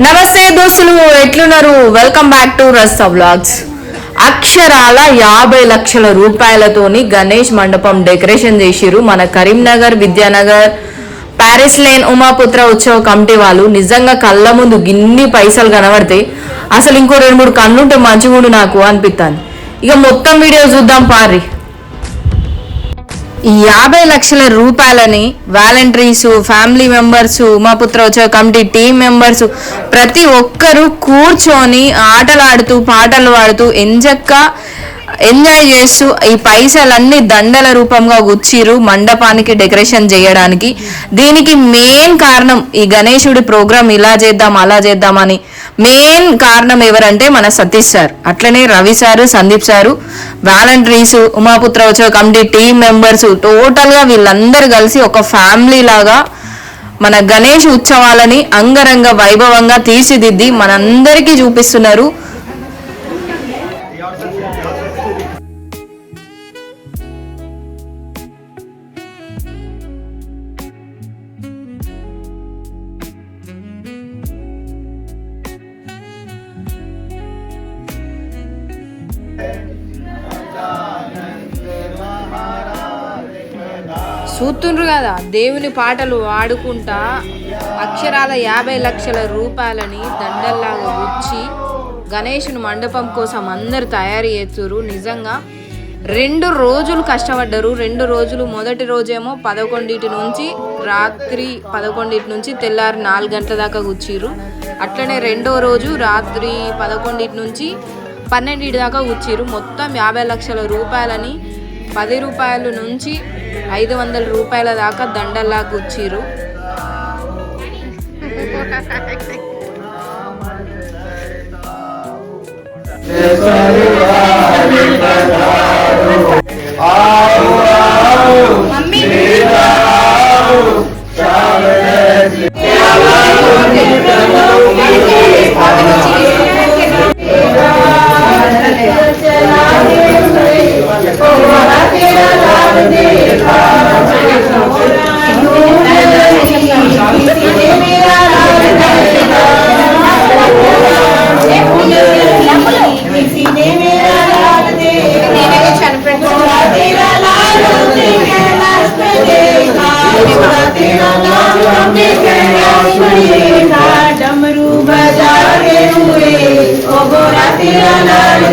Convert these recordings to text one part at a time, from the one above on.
నమస్తే దోస్తులు ఎట్లున్నారు? Welcome back to Rasta vlogs అక్షరాల యాభై లక్షల రూపాయలతోని గణేష్ మండపం డెకరేషన్ చేసిరు మన కరీంనగర్ విద్యానగర్ ప్యారిస్ లేన్ ఉమాపుత్ర ఉత్సవ కమిటీ వాళ్ళు నిజంగా కళ్ళ ముందు గిన్ని పైసలు కనబడతాయి. అసలు ఇంకో రెండు మూడు కన్నుంటే మంచిగుండు నాకు అనిపిస్తాను ఇక మొత్తం వీడియో చూద్దాం పారి యాభై లక్షల రూపాయలని volunteers family members Umaputra committee team members ప్రతి ఒక్కరూ కూర్చొని ఆటలాడుతూ పాటలు పాడుతూ ఎంజక్క ఎంజాయ్ చేస్తూ ఈ పైసలన్నీ దండల రూపంగా గుచ్చిరు మండపానికి డెకరేషన్ చేయడానికి. దీనికి మెయిన్ కారణం ఈ గణేశుడి ప్రోగ్రామ్ ఇలా చేద్దాం అలా చేద్దామని మెయిన్ కారణం ఎవరంటే మన సతీష్ సార్. అట్లనే Ravi sir Sandeep sir volunteers Umaputra ఉత్సవ కమిటీ టీం మెంబర్స్ టోటల్గా వీళ్ళందరూ కలిసి ఒక ఫ్యామిలీ లాగా మన గణేష్ ఉత్సవాలని అంగరంగ వైభవంగా తీర్చిదిద్ది మనందరికీ చూపిస్తున్నారు. చూస్తుండ్రు కదా దేవుని పాటలు ఆడుకుంటా అక్షరాల యాభై లక్షల రూపాయలని దండల్లాగా గుచ్చి గణేషుని మండపం కోసం అందరు తయారు చేస్తురు నిజంగా రెండు రోజులు కష్టపడ్డారు. రెండు రోజులు మొదటి రోజేమో పదకొండింటి నుంచి రాత్రి పదకొండింటి నుంచి తెల్లారి నాలుగు గంటల దాకా కూర్చిర్రు అట్లనే రెండో రోజు రాత్రి పదకొండింటి నుంచి పన్నెండింటి దాకా కూర్చిర్రు మొత్తం యాభై లక్షల రూపాయలని పది రూపాయల నుంచి ఐదు వందల రూపాయల దాకా దండల్లా గుచ్చిరు mummy. गोरा तेरा लाल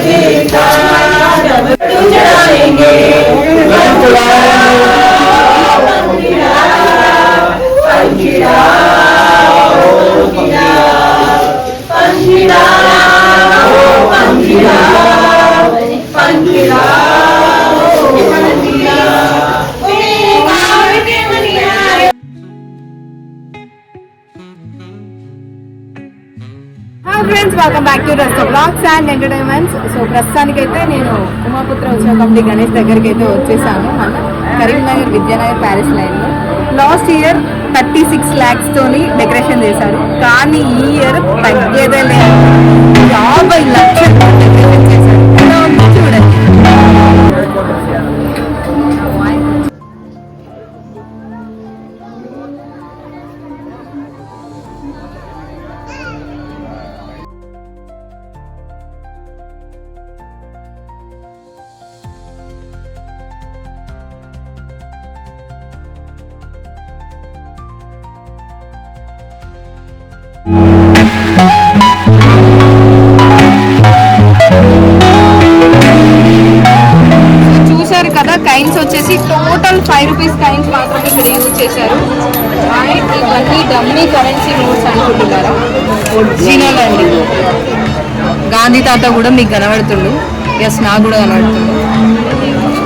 Welcome back to rest blogs and entertainments so ప్రస్తుతానికైతే నేను ఉమాపుత్ర ఉత్సవ కమిటీ గణేష్ దగ్గరికి అయితే వచ్చేసాను. మన కరీంనగర్ విద్యానగర్ ప్యారిస్ లైన్లో. Last year thirty six lakhs తోని డెకరేషన్ చేశారు. కానీ ఈ ఇయర్ తగ్గేదే లేదు. యాభై లక్షలు. గాంధీ తాత కూడా మీకు కనబడుతుండు. ఎస్ నాకు కూడా కనబడుతుండు.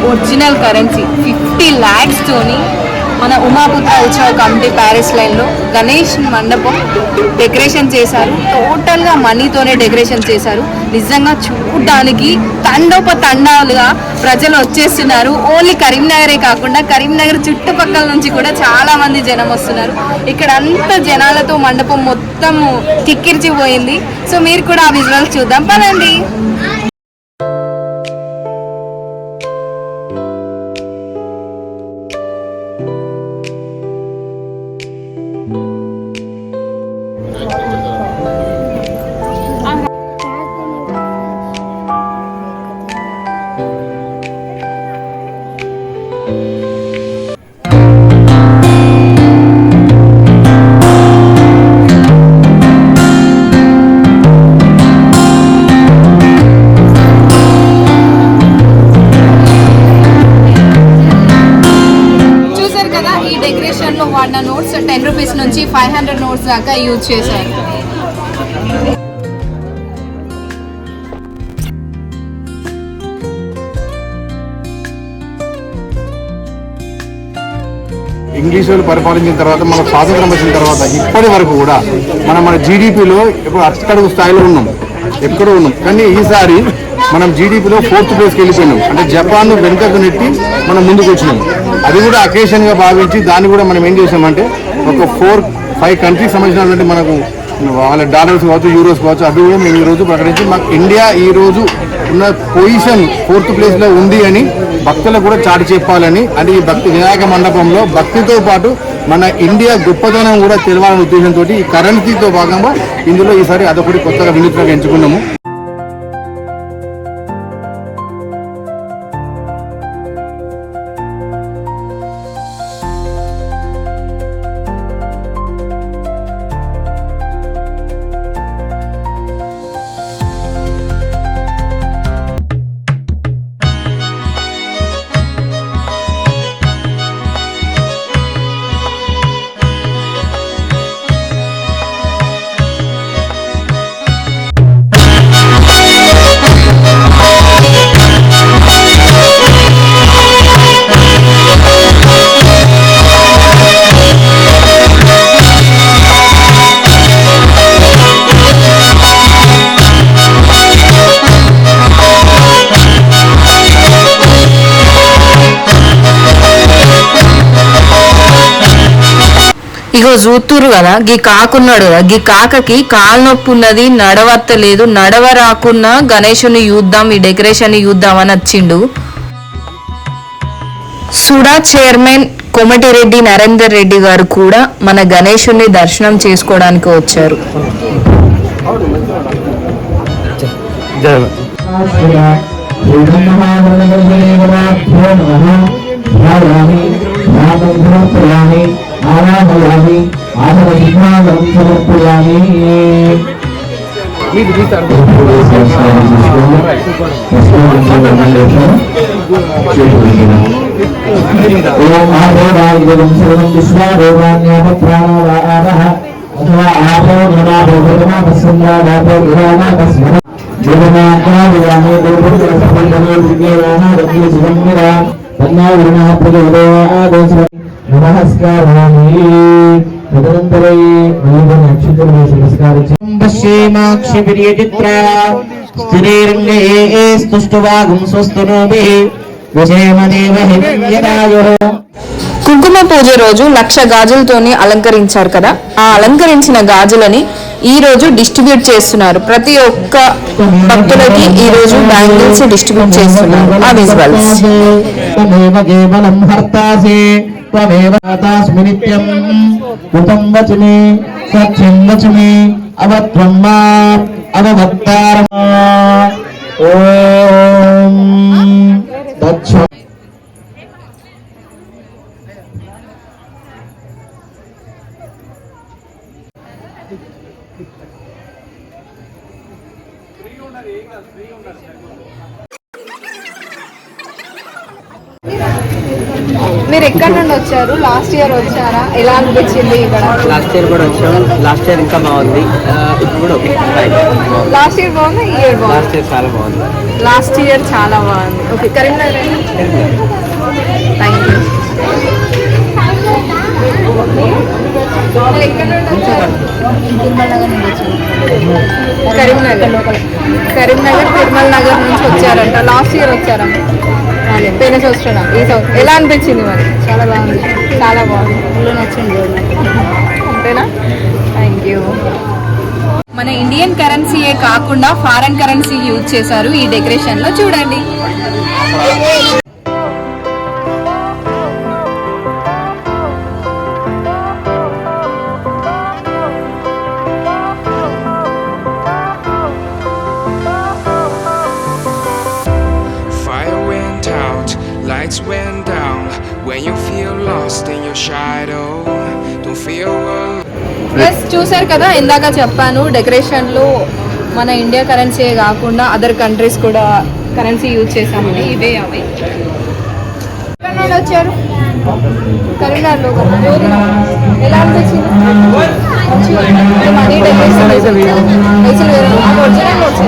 ఒరిజినల్ కరెన్సీ ఫిఫ్టీ ల్యాక్స్ తోని మన ఉమాపుత్ర ఉత్సవ కమిటీ ప్యారిస్ లైన్లో గణేష్ మండపం డెకరేషన్ చేశారు. టోటల్గా మనీతోనే డెకరేషన్ చేశారు. నిజంగా చూడడానికి తండోప తండాలుగా ప్రజలు వచ్చేస్తున్నారు. ఓన్లీ కరీంనగరే కాకుండా కరీంనగర్ చుట్టుపక్కల నుంచి కూడా చాలా మంది జనం వస్తున్నారు. ఇక్కడ అంతా జనాలతో మండపం మొత్తం కిక్కిరిచిపోయింది. సో మీరు కూడా ఆ విజువల్స్ చూద్దాం. పదండి. అంతా యూజ్ చేశారు. ఇంగ్లీష్ వాళ్ళు పరిపాలించిన తర్వాత మన స్వాతంత్రం వచ్చిన తర్వాత ఇప్పటి వరకు కూడా మనం మన జీడిపిలో ఇప్పుడు అట్టడుగు స్థాయిలో ఉన్నాం. ఎక్కడో ఉన్నాం. కానీ ఈసారి మనం జీడిపిలో ఫోర్త్ ప్లేస్కి వెళ్ళిపోయినాం. అంటే జపాన్ వెనుకకు నెట్టి మనం ముందుకు వచ్చినాం. అది కూడా అకేషన్గా భావించి దాన్ని కూడా మనం ఏం చేసామంటే ఒక ఫోర్ ఫైవ్ కంట్రీస్ సంబంధించినటువంటి మనకు వాళ్ళ డాలర్స్ కావచ్చు యూరోస్ కావచ్చు అది కూడా మేము ఈ రోజు ప్రకటించి మాకు ఇండియా ఈ రోజు ఉన్న పొజిషన్ ఫోర్త్ ప్లేస్లో ఉంది అని భక్తులకు కూడా చాటి చెప్పాలని అది ఈ భక్తి వినాయక మండపంలో భక్తితో పాటు మన ఇండియా గొప్పతనం కూడా తెలవాలనే ఉద్దేశంతో ఈ కరెన్సీతో భాగంగా ఇందులో ఈసారి అదొకటి కొత్తగా వినూత్నంగా ఎంచుకున్నాము. చూతురు కదా గీ కాకున్నాడు కదా. గీ కాకకి కాళ్ళనొప్పి ఉన్నది నడవత్తలేదు నడవ రాకున్నా గణేషుని చూద్దాం ఈ డెకరేషన్ చూద్దాం అని వచ్చిండు. సుడా చైర్మన్ కోమటిరెడ్డి నరేందర్ రెడ్డి గారు కూడా మన గణేషుని దర్శనం చేసుకోవడానికి వచ్చారు. ఆరాధయామి విజ్ఞానం సమర్పయామి ఓం ఆరోగ్యం సర్వం విశ్వారోగాన్యాపత్రాణావః అథవా ఆపో నమాపో భగవానస్సంగాదాపో విరామాకస్మర జగన్నాథాయామి దుర్భుజస్పందనో విజ్ఞాన రగ్య సుగంధిర తన్నావిర్ణః ప్రచోదయాదేశ తదనంతరే వేసి నమస్కరించి స్తుష్టువాగం కుంకుమ పూజ రోజు లక్ష గాజులతోని అలంకరించారు కదా? ఆ అలంకరించిన గాజులని ఈ రోజు డిస్ట్రిబ్యూట్ చేస్తున్నారు. ప్రతి ఒక్క భక్తులకి ఈ రోజు బ్యాంగిల్స్ డిస్ట్రిబ్యూట్ చేస్తున్నారు. ఆ విజువల్స్ త్వమేవ కేవలం హర్తాసి త్వమేవ హతాస్మి నిత్యం ఉతం వచమి సత్యం వచమి అవత్వం మా అవవక్తారం ఎక్కడి నుండి వచ్చారు? లాస్ట్ ఇయర్ వచ్చారా? ఎలా అనిపించింది ఇక్కడ? లాస్ట్ ఇయర్ కూడా వచ్చాం లాస్ట్ ఇయర్ ఇంకా బాగుంది. ఇప్పుడు కూడా ఓకే. లాస్ట్ ఇయర్ బాగుంది? ఈ ఇయర్ బాగుంది? లాస్ట్ ఇయర్ చాలా బాగుంది. లాస్ట్ ఇయర్ చాలా బాగుంది. ఓకే కరీంనగర్ థ్యాంక్ యూ ఎక్కడ నుండి వచ్చారు కరీంనగర్. కరీంనగర్ తిరుమల నగర్ నుంచి వచ్చారంట. లాస్ట్ ఇయర్ వచ్చారమ్మ పోయిన సంవత్సరం ఈ సంవత్సరం ఎలా అనిపించింది మరి? చాలా బాగుంది. చాలా బాగుంది. నచ్చింది అంతేనా? థ్యాంక్ యూ మన ఇండియన్ కరెన్సీయే కాకుండా ఫారెన్ కరెన్సీ యూజ్ చేశారు ఈ డెకరేషన్లో చూడండి. When you feel lost in your shadow, don't feel alone. Plus చూసారు కదా ఇందాక చెప్పాను డెకరేషన్లో మన ఇండియా కరెన్సీ కాకుండా అదర్ కంట్రీస్ కూడా కరెన్సీ యూజ్ చేసామని ఇవే అవి. వచ్చారు కరీంనగర్లో కదా. ఎలా అనిపించింది? మనీ డెకరేషన్ పైసలు వేరే ఒరిజినల్ నోట్స్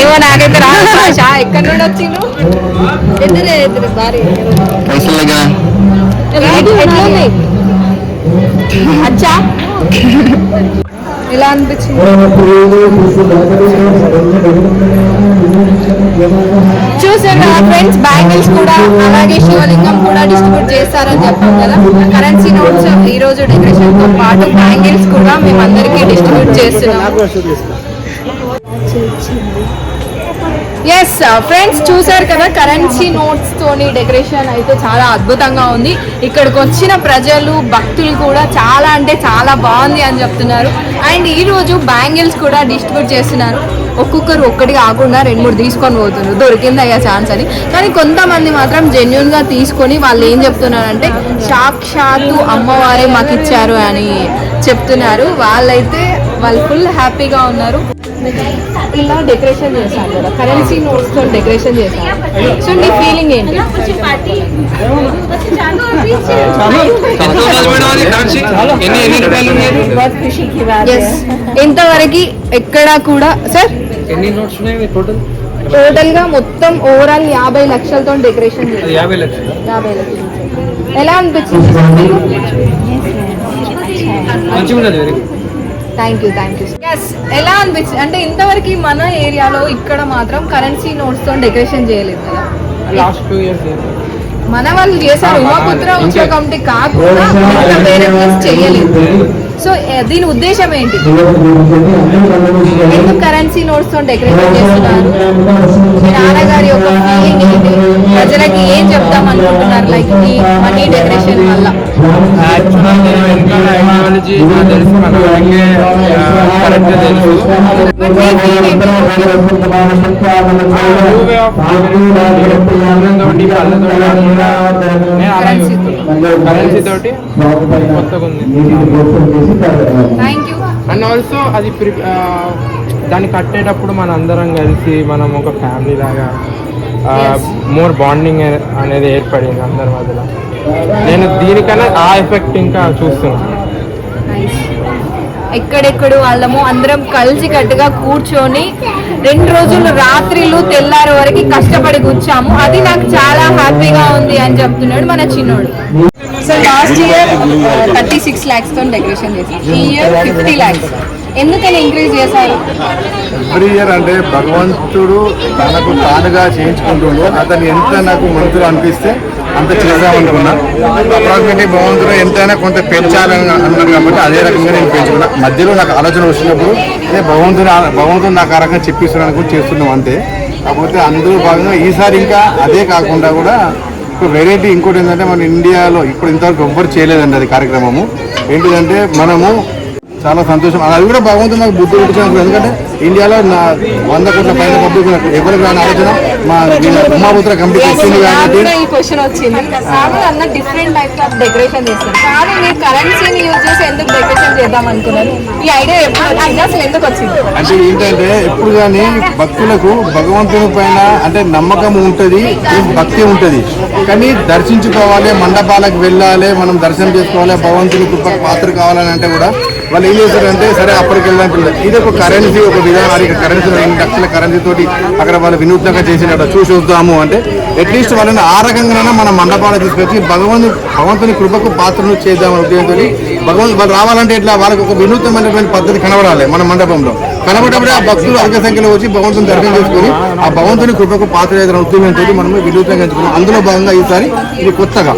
ఏమో నాకైతే రాదు భాష ఎక్కడి నుండి వచ్చిండు ఎదురే ఎదురు భారీ అచ్చా? ఎలా అనిపించింది. చూసారు కదా ఫ్రెండ్స్ బ్యాంగిల్స్ కూడా అలాగే శివలింగం కూడా డిస్ట్రిబ్యూట్ చేస్తారని చెప్పాం కదా. కరెన్సీ నోట్స్ ఈ రోజు డెకరేషన్తో పాటు బ్యాంగిల్స్ కూడా మేము అందరికీ డిస్ట్రిబ్యూట్ చేస్తున్నాం ఎస్ ఫ్రెండ్స్ uh, చూసారు కదా కరెన్సీ నోట్స్ తోని డెకరేషన్ అయితే చాలా అద్భుతంగా ఉంది. ఇక్కడికి వచ్చిన ప్రజలు భక్తులు కూడా చాలా అంటే చాలా బాగుంది అని చెప్తున్నారు. అండ్ ఈరోజు బ్యాంగిల్స్ కూడా డిస్ట్రిబ్యూట్ చేస్తున్నారు. ఒక్కొక్కరు ఒక్కటి కాకుండా రెండు మూడు తీసుకొని పోతున్నారు. దొరికింది అయ్యా ఛాన్స్ అని. కానీ కొంతమంది మాత్రం జెన్యున్గా తీసుకొని వాళ్ళు ఏం చెప్తున్నారంటే సాక్షాత్తు అమ్మవారే మాకు ఇచ్చారు అని చెప్తున్నారు. వాళ్ళైతే వాళ్ళు ఫుల్ హ్యాపీగా ఉన్నారు. ఇలా డెకరేషన్ చేశాను కదా కరెన్సీ నోట్స్తో డెకరేషన్ చేశాను సో నీ ఫీలింగ్ ఏంటి ఇంతవరకు ఎక్కడా కూడా సార్ ఎన్ని నోట్స్ ఉన్నాయి టోటల్ టోటల్గా మొత్తం ఓవరాల్ యాభై లక్షలతో డెకరేషన్ యాభై లక్షలు. ఎలా అనిపించింది? మంచిగా thank you thank you yes ఎలా అనిపించింది అంటే ఇంతవరకు మన ఏరియాలో ఇక్కడ మాత్రం కరెన్సీ నోట్స్తో డెకరేషన్ చేయలేదు. కదా లాస్ట్ టూ ఇయర్స్ మన వాళ్ళు చేశారు ఉమాపుత్ర కమిటీ కాకుండా మిగతా వేరే చేయలేదు. సో దీని ఉద్దేశం ఏంటి? ఎందుకు కరెన్సీ నోట్స్తో డెకరేషన్ చేస్తున్నారు? మీ నాన్నగారి యొక్క ఫీలింగ్ ఏంటి? ప్రజలకి ఏం చెప్తాం అనుకుంటున్నారు? లైక్ ఈ మనీ డెకరేషన్ వల్ల? కరెన్సీ తోటి కొత్తగా ఉంది. అండ్ ఆల్సో అది దాన్ని కట్టేటప్పుడు మన అందరం కలిసి మనం ఒక ఫ్యామిలీ లాగా మోర్ బాండింగ్ అనేది ఏర్పడింది అందరి మధ్యలో. నేను దీనికన్నా ఆ ఎఫెక్ట్ ఇంకా చూస్తున్నాను ఎక్కడెక్కడ వాళ్ళము అందరం కలిసి కట్టుగా కూర్చొని రెండు రోజులు రాత్రిలు తెల్లారి వరకు కష్టపడి కూర్చాము. అది నాకు చాలా హ్యాపీగా ఉంది అని చెప్తున్నాడు మన చిన్నోడు. So last year thirty six ల్యాక్స్తో decoration చేశారు. ఈ ఇయర్ ఫిఫ్టీ ల్యాక్స్. ఎందుకని ఇంక్రీజ్ చేశారు? ఎవ్రీ ఇయర్ అంటే భగవంతుడు తనకు తానుగా చేయించుకుంటుండు. అతను ఎంత నాకు మనసులో అనిపిస్తే అంత చేద్దామనుకున్నా అప్రాక్సిమేట్లీ భగవంతుడు ఎంతైనా కొంత పెంచాలని అన్నాడు కాబట్టి అదే రకంగా నేను పెంచుకున్నా. మధ్యలో నాకు ఆలోచన వచ్చినప్పుడు అదే భగవంతుడు భగవంతుడు నాకు ఆ రకంగా చెప్పిస్తున్నాను కూడా చేస్తున్నాం అంతే. కాకపోతే అందులో భాగంగా ఈసారి ఇంకా అదే కాకుండా కూడా ఒక వెరైటీ ఇంకోటి ఏంటంటే మన ఇండియాలో ఇప్పుడు ఇంతవరకు ఎవ్వరు చేయలేదండి అది కార్యక్రమము. ఏంటిదంటే మనము చాలా సంతోషం. అది కూడా భగవంతుడు నాకు బుద్ధి పుట్టించాను ఎందుకంటే ఇండియాలో నా వంద కోట్ల పైన పబ్లిక్ నాకు ఎవరికి రాని ఆలోచన మా వీళ్ళ ఉమాపుత్ర కంపెనీ వచ్చింది కాబట్టి కూడా ఈ క్వశ్చన్ వచ్చింది. కాదు అన్న డిఫరెంట్ టైప్స్ ఆఫ్ డెకరేషన్ చేస్తారు. కాదు మీరు కరెన్సీని యూజ్ చేసి ఎందుకు డెకరేషన్ చేద్దాం అనుకున్నారు? ఈ ఐడియా ఎప్పుడు వచ్చింది? అసలు ఎందుకు వచ్చింది? అంటే ఏంటంటే ఎప్పుడు కానీ భక్తులకు భగవంతుని పైన అంటే నమ్మకం ఉంటుంది భక్తి ఉంటుంది. కానీ దర్శించుకోవాలి మండపాలకు వెళ్ళాలి మనం దర్శనం చేసుకోవాలి భగవంతుని కృప పాత్ర కావాలని అంటే కూడా వాళ్ళు ఏం చేశారంటే సరే అప్పటికి వెళ్దాం ఇది ఒక కరెన్సీ ఒక విధానం కరెన్సీ రెండు లక్షల కరెన్సీ తోటి అక్కడ వాళ్ళు వినూత్నంగా చేసినట్టు చూసి వద్దాము అంటే అట్లీస్ట్ వాళ్ళని ఆ రకంగానైనా మన మండపాలు తీసుకొచ్చి భగవంతు భగవంతుని కృపకు పాత్రను చేద్దామని ఉద్దేశంతో భగవంతు వాళ్ళు రావాలంటే ఇట్లా వాళ్ళకి ఒక వినూత్నమైనటువంటి పద్ధతి కనబడాలి మన మండపంలో. కనబడేటప్పుడే ఆ భక్తులు అధిక సంఖ్యలో వచ్చి భగవంతుని దర్శనం చేసుకుని ఆ భగవంతుని కృపకు పాత్ర ఏదైనా ఉద్యమంతో మనం వినూత్నంగా ఎంచుకున్నాం. అందులో భాగంగా ఈసారి ఇది కొత్తగా.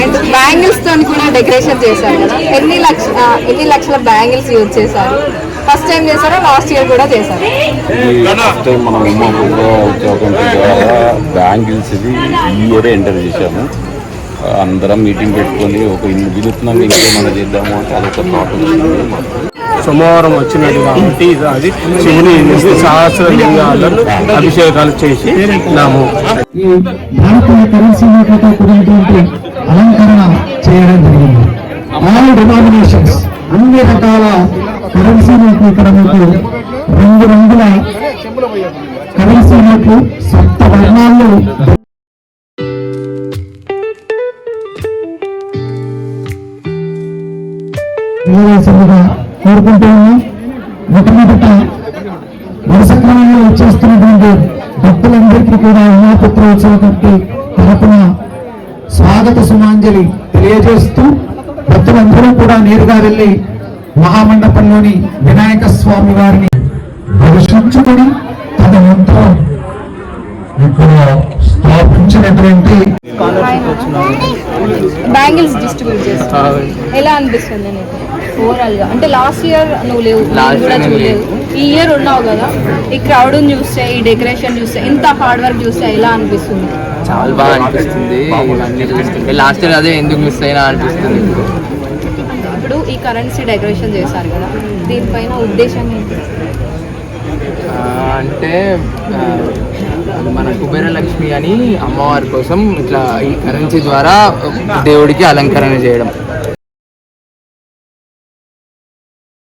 అండ్ బ్యాంగిల్స్ తోని కూడా డెకరేషన్ చేశారు కదా. ఎన్ని లక్ష ఎన్ని లక్షల బ్యాంగిల్స్ యూజ్ చేశారు? ఫస్ట్ టైం చేశారా? లాస్ట్ ఇయర్ కూడా చేశారు? ఫస్ట్ టైం మనం బ్యాంగిల్స్ ఇది ఈ ఇయరే ఎంటర్ చేశాము. అందరం మీటింగ్ పెట్టుకొని ఒక ఇన్ని వినూత్నంగా ఇంకేమైనా చేద్దాము అంటే అదొక థాట్ వచ్చింది. సోమవారం వచ్చినది కాబట్టి అది శివుని సహస్ర లింగాలను అభిషేకాలు చేసి నాము. భారతీయ కరెన్సీతో కూడినటువంటి అలంకరణ చేయడం జరిగింది ఆల్ డినామినేషన్స్ అన్ని రకాల కరెన్సీ నోట్లు ఇక్కడ మీకు రంగు రంగుల కరెన్సీ నోట్లు సప్త వర్ణాల్లో వెళ్ళవలసిందిగా కోరుకుంటూ ఉన్నాం మొట్టమొదట వరుస క్రమంలో వచ్చేస్తున్నటువంటి భక్తులందరికీ కూడా ఉమాపుత్రోత్సవ కమిటీ తరపున స్వాగత సుమాంజలి తెలియజేస్తూ భక్తులందరూ కూడా నేరుగా వెళ్ళి మహామండపంలోని వినాయక స్వామి వారిని దర్శించుకొని తదనంతరం ఇక్కడ స్థాపించినటువంటి బ్యాంగిల్స్ డిస్ట్రిబ్యూట్ చేస్తారు ఎలా అనిపిస్తుంది నీకు? ఓవరాల్గా. అంటే లాస్ట్ ఇయర్ నువ్వు లేవు నేను కూడా చూడలేదు. ఈ ఇయర్ ఉన్నావు కదా ఈ క్రౌడ్ చూస్తే ఈ డెకరేషన్ చూస్తే ఇంత హార్డ్ వర్క్ చూస్తే ఎలా అనిపిస్తుంది? చాలా బాగా అనిపిస్తుంది. చూస్తుంటే. లాస్ట్ ఇయర్ అదే ఎందుకు మిస్ అయినా అనిపిస్తుంది. ఇప్పుడు ఈ కరెన్సీ డెకరేషన్ చేశారు కదా దీనిపైన ఉద్దేశం ఏంటి? అంటే మన కుబేరలక్ష్మి అని అమ్మవారి కోసం ఇట్లా ఈ కరెన్సీ ద్వారా దేవుడికి అలంకరణ చేయడం.